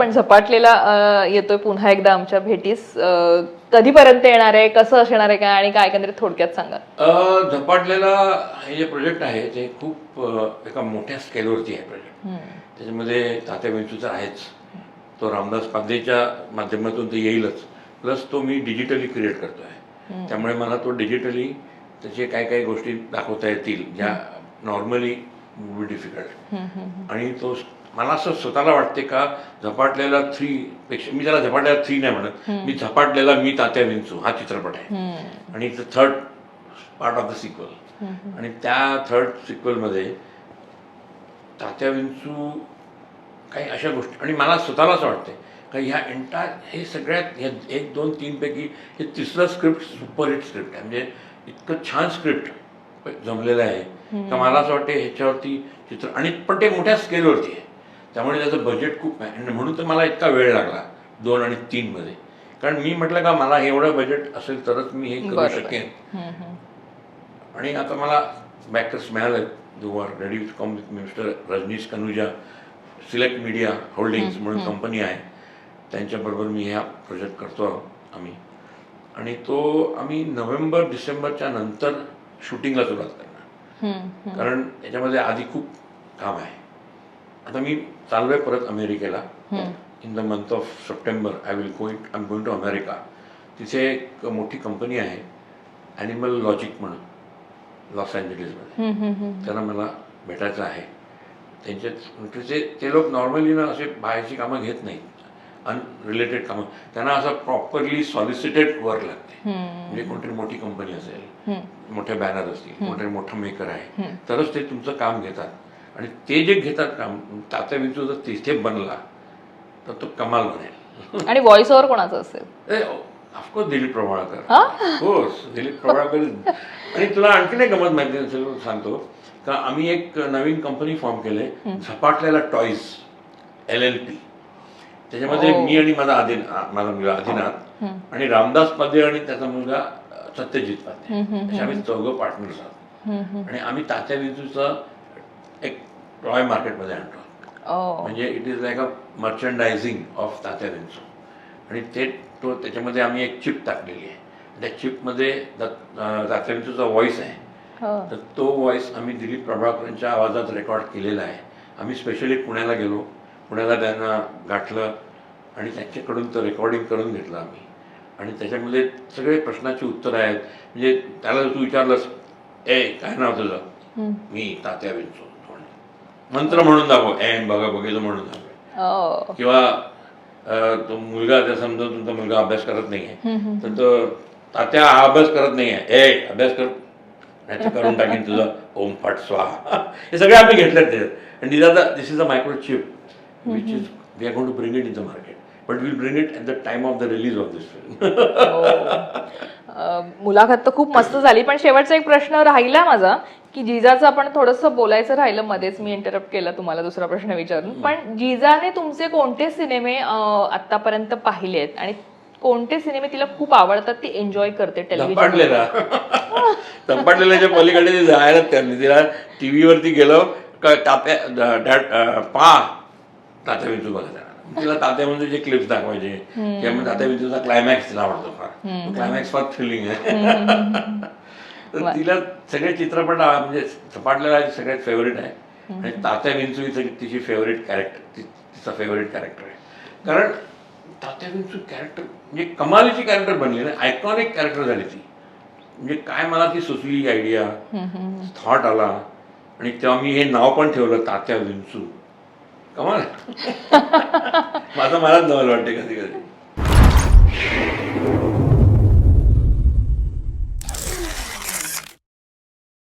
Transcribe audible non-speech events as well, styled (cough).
पण झपाटलेला येतोय पुन्हा एकदा आमच्या भेटीस. कधीपर्यंत येणार आहे कसं असणार आहे काय आणि काय एकंदरीत थोडक्यात सांगा. झपाटलेला हे जे प्रोजेक्ट आहे ते खूप एका मोठ्या स्केलवरती आहे प्रोजेक्ट. त्याच्यामध्ये तात्या विंचूचा आहेच. तो रामदास पांदेच्या माध्यमातून ते येईलच. प्लस तो मी डिजिटली क्रिएट करतो आहे त्यामुळे मला तो डिजिटली त्याचे काय काय गोष्टी दाखवता येतील ज्या नॉर्मली बी डिफिकल्ट आणि तो मला असं स्वतःला वाटते का झपाटलेला थ्री पेक्षा मी त्याला झपाटलेला थ्री नाही म्हणत. मी झपाटलेला मी तात्या विंचू हा चित्रपट आहे. आणि third part of the sequel आणि त्या थर्ड सिक्वलमध्ये तात्या विंचू काही अशा गोष्टी आणि मला स्वतःलाच वाटते का ह्या एंटायर हे सगळ्यात ह्या एक दोन तीनपैकी हे तिसरं स्क्रिप्ट सुपरहिट स्क्रिप्ट आहे. म्हणजे इतकं छान स्क्रिप्ट जमलेलं आहे. का मला असं वाटते ह्याच्यावरती चित्र आणि पण ते मोठ्या स्केलवरती आहे. त्यामुळे त्याचं बजेट खूप आहे. आणि म्हणून तर मला इतका वेळ लागला दोन आणि तीनमध्ये कारण मी म्हटलं का मला एवढं बजेट असेल तरच मी हे करू. शकेन. आणि आता मला बॅकर्स मिळाले दो are ready come mister Rajneesh Kanuja select media holdings म्हणून कंपनी आहे. त्यांच्याबरोबर मी हा प्रोजेक्ट करतो आहोत आम्ही. आणि तो आम्ही नोव्हेंबर डिसेंबरच्या नंतर शूटिंगला सुरुवात करणार. कारण त्याच्यामध्ये आधी खूप काम आहे. आता मी चाललोय परत अमेरिकेला. In the month of September I will going I am going to America तिथे एक मोठी कंपनी आहे ॲनिमल लॉजिक म्हणून लॉस एंजलिसमध्ये त्यांना मला भेटायचं आहे. त्यांच्यात तिचे ते लोक नॉर्मली ना असे बाहेरची कामं घेत नाहीत. अनरिलेटेड कामं. त्यांना असं प्रॉपरली सॉलिसिटेड वर्क लागते. म्हणजे कोणतरी मोठी कंपनी असेल मोठे बॅनर असतील कोणतरी मोठं मेकर आहे. तरच ते तुमचं काम घेतात. आणि ते जे घेतात काम तात्या विंचू जर तिथे बनला तर तो कमाल बनेल. आणि व्हॉइस ओव्हर कोणाचं असेल? Of course Dilip Prabhalkar. Of course Dilip Prabhalkar. आणि तुला आणखीन एक गमत माहिती असेल सांगतो. का आम्ही एक नवीन कंपनी फॉर्म केले Zapatlela toys L L P त्याच्यामध्ये मी आणि माझा आदिन माझा मुलगा आदिनाथ आणि रामदास पादे आणि त्याचा मुलगा सत्यजित पादे. आम्ही चौघं पार्टनर्स आहोत. आणि आम्ही तात्या एक टॉय मार्केटमध्ये आणतो. म्हणजे it is like a merchandising of Tatya Vinchu आणि ते तो त्याच्यामध्ये आम्ही एक चिप टाकलेली आहे. त्या चिपमध्ये तात्या विंचूचा व्हॉइस आहे. हो. तर तो व्हॉइस आम्ही दिलीप प्रभाकरांच्या आवाजात रेकॉर्ड केलेला आहे. आम्ही स्पेशली पुण्याला गेलो. पुण्याला त्यांना गाठलं आणि त्यांच्याकडून तो रेकॉर्डिंग करून घेतलं आम्ही. आणि त्याच्यामध्ये सगळे प्रश्नाची उत्तरं आहेत. म्हणजे त्याला जर तू विचारलंस ए काय नाव तुझं? मी तात्या विंचू. मंत्र म्हणून दाखव. ए बघा बघितलं म्हणून दाखव. किंवा तो मुलगा समजा तुमचा मुलगा अभ्यास करत नाहीये तर तो तात्या हा अभ्यास करत नाहीये. ए अभ्यास कर. करून टाकीन तुझं. ओम फट स्वाहा. हे सगळे आम्ही घेतले ते. आणि this this is a micro chip which is we are going to bring it in the market but will bring it at the time of the release of this film मुलाखत तर खूप मस्त झाली पण शेवटचा एक प्रश्न राहिला माझा. की जिजाचं आपण थोडंसं बोलायचं राहिलं मध्येच मी इंटरप्ट केलं तुम्हाला दुसरा प्रश्न विचारून. पण जिजाने तुमचे कोणते सिनेमे आतापर्यंत पाहिलेत आणि कोणते सिनेमे तिला खूप आवडतात ती एन्जॉय करते टेलिव्हिजन (laughs) पलीकडे ती जायला त्यांनी तिला टी व्हीवरती गेलो का तात्या पा तात्या विंचू बघा तिला तात्या म्हणजे जे क्लिप्स दाखवायचे तात्या विंचूचा क्लायमॅक्स तिला आवडतो फार. क्लायमॅक्स फार थ्रिलिंग आहे. तर तिला सगळे चित्रपट म्हणजे झपाटलेला सगळ्यात फेवरेट आहे. आणि तात्या विंचू सगळी तिची फेवरेट कॅरेक्टर तिचा फेवरेट कॅरेक्टर आहे. कारण तात्या विंचू कॅरेक्टर म्हणजे कमालीची कॅरेक्टर बनली ना आयकॉनिक कॅरेक्टर झाली ती. म्हणजे काय मला ती सुचली आयडिया थॉट आला. आणि तेव्हा मी हे नाव पण ठेवलं तात्या विंचू कमाल. (laughs) (laughs) माझं मलाच नवल वाटते कधी कधी